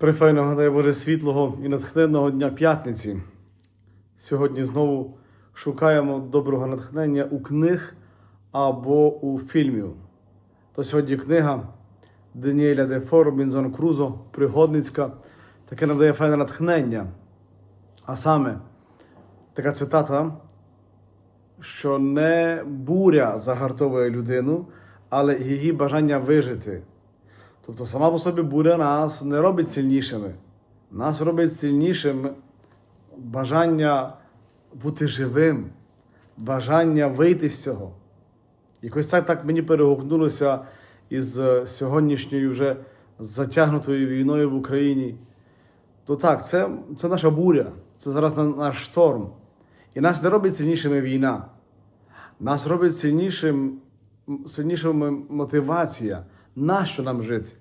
файного, дай Боже, світлого і натхненного дня п'ятниці. Сьогодні знову шукаємо доброго натхнення у книг або у фільмів. То сьогодні книга Даніеля Дефо, Робінзон Крузо, пригодницька, таке нам дає файне натхнення. А саме така цитата, що не буря загартовує людину, але її бажання вижити. Тобто сама по собі буря нас не робить сильнішими. Нас робить сильнішим бажання бути живим, бажання вийти з цього. Якось це так мені перегукнулося із е, сьогоднішньою вже затягнутою війною в Україні. То так, це, це наша буря, це зараз наш шторм. І нас не робить сильнішими війна. Нас робить сильнішим, сильнішими мотивація, нащо нам жити,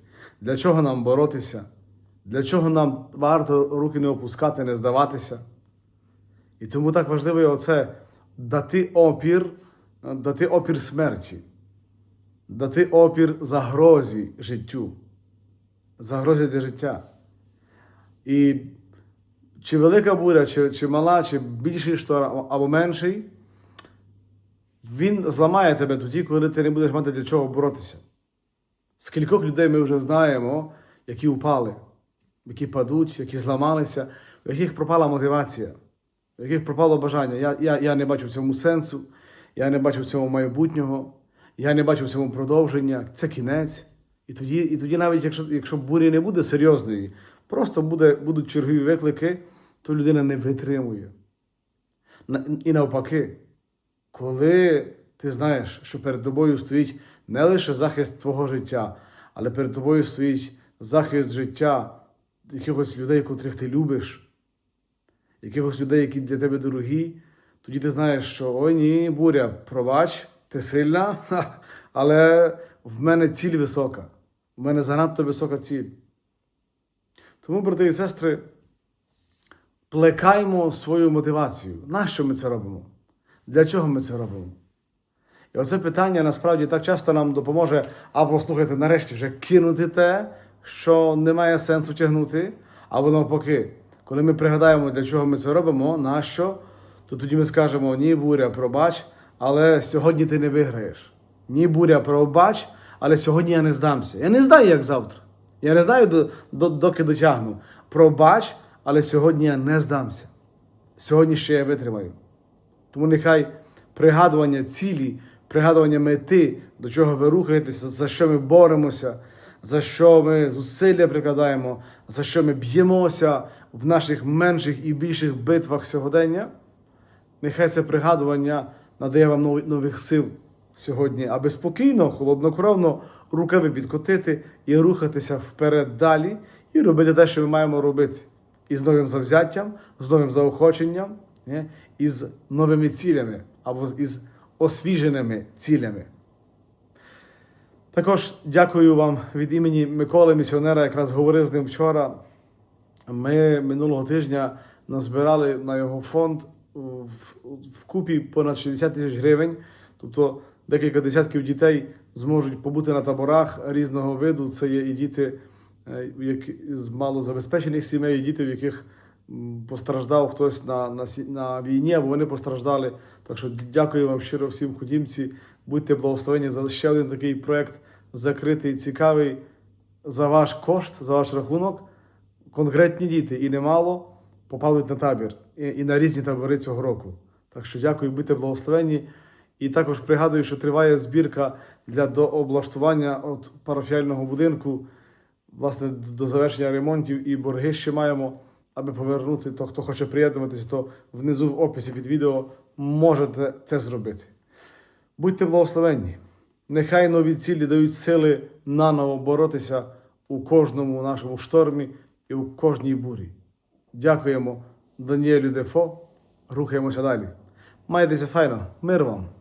для чого нам боротися, для чого нам варто руки не опускати, не здаватися. І тому так важливо оце дати опір, дати опір смерті, дати опір загрозі життю, загрозі для життя. І чи велика буря, чи, чи мала, чи більший шторм або менший, він зламає тебе тоді, коли ти не будеш мати для чого боротися. Скількох людей ми вже знаємо, які упали, які падуть, які зламалися, у яких пропала мотивація, у яких пропало бажання. Я, я, я не бачу в цьому сенсу, я не бачу в цьому майбутнього, я не бачу в цьому продовження. Це кінець. І тоді, і тоді навіть якщо, якщо бурі не буде серйозної, просто буде, будуть чергові виклики, то людина не витримує. І навпаки, коли ти знаєш, що перед тобою стоїть не лише захист твого життя, але перед тобою стоїть захист життя якихось людей, котрих ти любиш, якихось людей, які для тебе дорогі, тоді ти знаєш, що ой ні, буря, пробач, ти сильна, але в мене ціль висока, в мене занадто висока ціль. Тому, брати і сестри, плекаймо свою мотивацію. Нащо ми це робимо? Для чого ми це робимо? І оце питання насправді так часто нам допоможе або слухайте, нарешті вже кинути те, що не має сенсу тягнути, або навпаки, коли ми пригадаємо, для чого ми це робимо, нащо, то тоді ми скажемо: ні, буря, пробач, але сьогодні ти не виграєш. Ні, буря, пробач, але сьогодні я не здамся. Я не знаю, як завтра. Я не знаю, до, до, доки дотягну. Пробач, але сьогодні я не здамся. Сьогодні ще я витримаю. Тому нехай пригадування цілі, пригадування мети, до чого ви рухаєтеся, за що ми боремося, за що ми зусилля прикладаємо, за що ми б'ємося в наших менших і більших битвах сьогодення. Нехай це пригадування надає вам нових сил сьогодні, аби спокійно, холоднокровно рукави підкотити і рухатися вперед далі, і робити те, що ми маємо робити. І з новим завзяттям, з новим заохоченням, і з новими цілями або із освіженими цілями. Також дякую вам від імені Миколи, місіонера, якраз говорив з ним вчора. Ми минулого тижня назбирали на його фонд в, купі понад 60 тисяч гривень. Тобто декілька десятків дітей зможуть побути на таборах різного виду. Це є і діти е, з малозабезпечених сімей, і діти, в яких постраждав хтось на, на, на війні, або вони постраждали. Так що дякую вам щиро всім ходімці. Будьте благословені за ще один такий проект закритий, цікавий за ваш кошт, за ваш рахунок конкретні діти і немало попадуть на табір і, і на різні табори цього року. Так що дякую, будьте благословені. І також пригадую, що триває збірка для дооблаштування от парафіального будинку, власне, до завершення ремонтів і борги ще маємо, аби повернути. То, хто хоче приєднуватися, то внизу в описі під відео можете це зробити. Будьте благословенні. Нехай нові цілі дають сили наново боротися у кожному нашому штормі і у кожній бурі. Дякуємо Даніелю Дефо. Рухаємося далі. Майтеся файно. Мир вам!